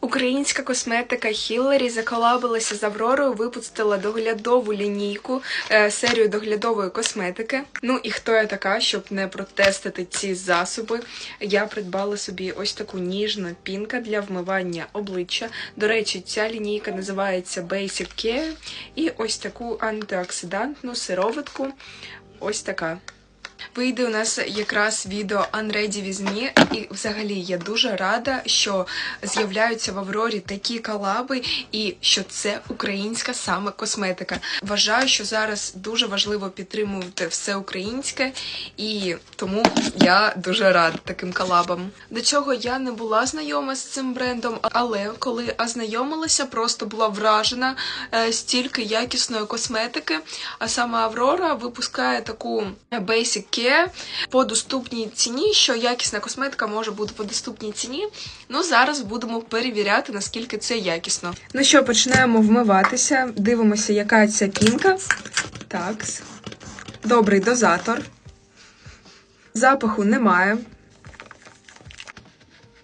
Українська косметика Хіллері заколабилася з Авророю, випустила доглядову лінійку, е, серію доглядової косметики. Ну і хто я така, щоб не протестити ці засоби? Я придбала собі ось таку ніжну пінка для вмивання обличчя. До речі, ця лінійка називається Basic Care. І ось таку антиоксидантну сироватку. Ось така. Вийде у нас якраз відео Unready with me, і взагалі я дуже рада, що з'являються в Аврорі такі колаби, і що це українська саме косметика. Вважаю, що зараз дуже важливо підтримувати все українське, і тому я дуже рада таким колабам. До цього я не була знайома з цим брендом, але коли ознайомилася, просто була вражена е, стільки якісної косметики. А саме Аврора випускає таку Basic Care по доступній ціні, що якісна косметика може бути по доступній ціні. Ну зараз будемо перевіряти, наскільки це якісно. Ну що, починаємо вмиватися. Дивимося, яка ця пінка. Так. Добрий дозатор. Запаху немає.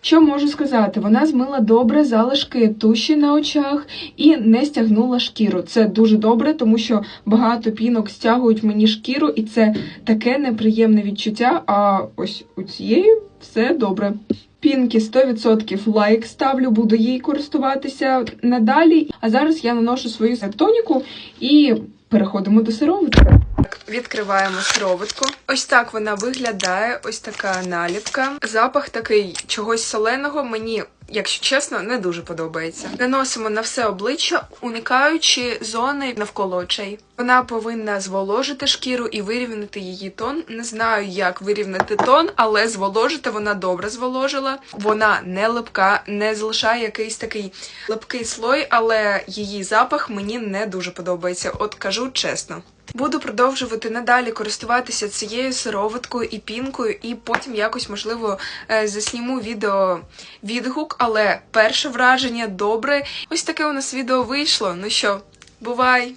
Що можу сказати? Вона змила добре залишки туші на очах і не стягнула шкіру. Це дуже добре, тому що багато пінок стягують мені шкіру, і це таке неприємне відчуття. А ось у цієї все добре. Пінки 100% лайк ставлю, буду їй користуватися надалі. А зараз я наношу свою тоніку і переходимо до сироватки. Відкриваємо сироватку. Ось так вона виглядає. Ось така наліпка. Запах такий чогось соленого. Мені, якщо чесно, не дуже подобається. Наносимо на все обличчя, уникаючи зони навколо очей. Вона повинна зволожити шкіру і вирівняти її тон. Не знаю, як вирівняти тон, але зволожити вона добре зволожила. Вона не липка, не залишає якийсь такий липкий слой, але її запах мені не дуже подобається. От кажу чесно. Буду продовжувати надалі користуватися цією сироваткою і пінкою, і потім якось, можливо, е, засніму відео відгук, але перше враження добре. Ось таке у нас відео вийшло. Ну що, бувай!